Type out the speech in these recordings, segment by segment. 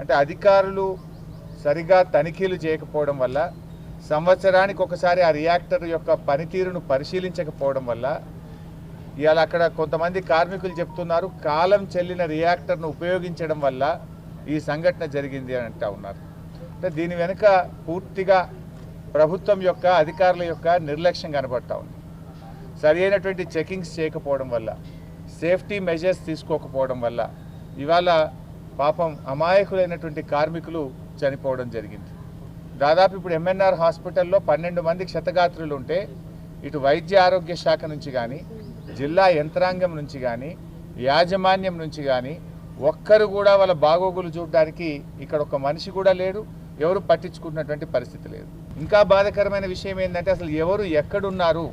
అంటే అధికారులు సరిగా తనిఖీలు చేయకపోవడం వల్ల సంవత్సరానికి ఒకసారి ఆ రియాక్టర్ యొక్క పనితీరును పరిశీలించకపోవడం వల్ల ఇవాళ అక్కడ కొంతమంది కార్మికులు చెప్తున్నారు కాలం చెల్లిన రియాక్టర్ను ఉపయోగించడం వల్ల ఈ సంఘటన జరిగింది అని అంటా ఉన్నారు. అంటే దీని వెనుక పూర్తిగా ప్రభుత్వం యొక్క అధికారుల యొక్క నిర్లక్ష్యం కనబడతా ఉంది. సరి అయినటువంటి చెకింగ్స్ చేయకపోవడం వల్ల సేఫ్టీ మెజర్స్ తీసుకోకపోవడం వల్ల ఇవాళ పాపం అమాయకులైనటువంటి కార్మికులు చనిపోవడం జరిగింది. దాదాపు ఇప్పుడు ఎంఎన్ఆర్ హాస్పిటల్లో పన్నెండు మంది క్షతగాత్రులు ఉంటే ఇటు వైద్య ఆరోగ్య శాఖ నుంచి కానీ జిల్లా యంత్రాంగం నుంచి కానీ యాజమాన్యం నుంచి కానీ ఒక్కరు కూడా వాళ్ళ బాగోగులు చూడడానికి ఇక్కడ ఒక మనిషి కూడా లేడు ఎవరు పట్టించుకున్నటువంటి పరిస్థితి లేదు. ఇంకా బాధకరమైన విషయం ఏంటంటే అసలు ఎవరు ఎక్కడున్నారు?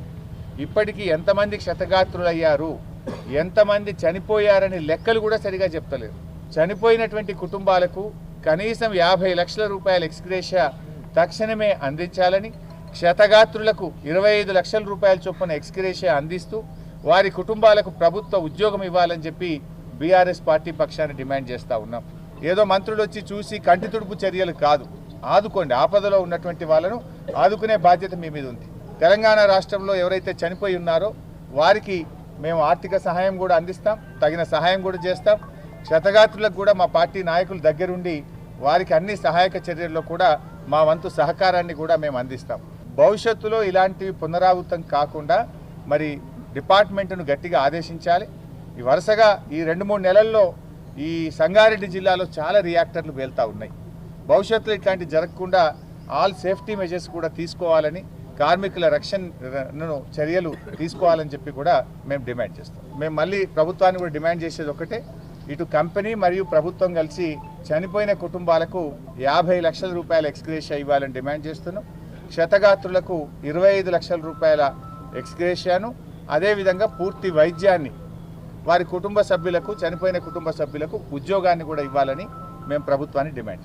ఇప్పటికీ ఎంతమంది క్షతగాత్రులయ్యారు? ఎంతమంది చనిపోయారని లెక్కలు కూడా సరిగా చెప్తలేరు చనిపోయినటువంటి కుటుంబాలకు కనీసం యాభై లక్షల రూపాయల ఎక్స్గ్రేష తక్షణమే అందించాలని క్షతగాత్రులకు ఇరవై ఐదు లక్షల రూపాయల చొప్పున ఎక్స్గ్రేష అందిస్తూ వారి కుటుంబాలకు ప్రభుత్వ ఉద్యోగం ఇవ్వాలని చెప్పి బీఆర్ఎస్ పార్టీ పక్షాన్ని డిమాండ్ చేస్తూ ఉన్నాం. ఏదో మంత్రులు వచ్చి చూసి కంటి తుడుపు చర్యలు కాదు. ఆదుకోండి ఆపదలో ఉన్నటువంటి వాళ్ళను ఆదుకునే బాధ్యత మీ మీద ఉంది. తెలంగాణ రాష్ట్రంలో ఎవరైతే చనిపోయి ఉన్నారో వారికి మేము ఆర్థిక సహాయం కూడా అందిస్తాం తగిన సహాయం కూడా చేస్తాం. క్షతగాత్రులకు కూడా మా పార్టీ నాయకులు దగ్గరుండి వారికి అన్ని సహాయక చర్యల్లో కూడా మా వంతు సహకారాన్ని కూడా మేము అందిస్తాం. భవిష్యత్తులో ఇలాంటివి పునరావృతం కాకుండా మరి డిపార్ట్మెంట్ను గట్టిగా ఆదేశించాలి. ఈ వరుసగా ఈ రెండు మూడు నెలల్లో ఈ సంగారెడ్డి జిల్లాలో చాలా రియాక్టర్లు వెళ్తూ ఉన్నాయి. భవిష్యత్తులో ఇట్లాంటివి జరగకుండా ఆల్ సేఫ్టీ మెజర్స్ కూడా తీసుకోవాలని కార్మికుల రక్షణను చర్యలు తీసుకోవాలని చెప్పి కూడా మేము డిమాండ్ చేస్తాం. మేము మళ్ళీ ప్రభుత్వాన్ని కూడా డిమాండ్ చేసేది ఒకటే. ఇటు కంపెనీ మరియు ప్రభుత్వం కలిసి చనిపోయిన కుటుంబాలకు యాభై లక్షల రూపాయల ఎక్స్గ్రేషియా ఇవ్వాలని డిమాండ్ చేస్తున్నాం. క్షతగాత్రులకు ఇరవై ఐదు లక్షల రూపాయల ఎక్స్గ్రేషియాను అదేవిధంగా పూర్తి వైద్యాన్ని వారి కుటుంబ సభ్యులకు చనిపోయిన కుటుంబ సభ్యులకు ఉద్యోగాన్ని కూడా ఇవ్వాలని మేము ప్రభుత్వాన్ని డిమాండ్ చేస్తాం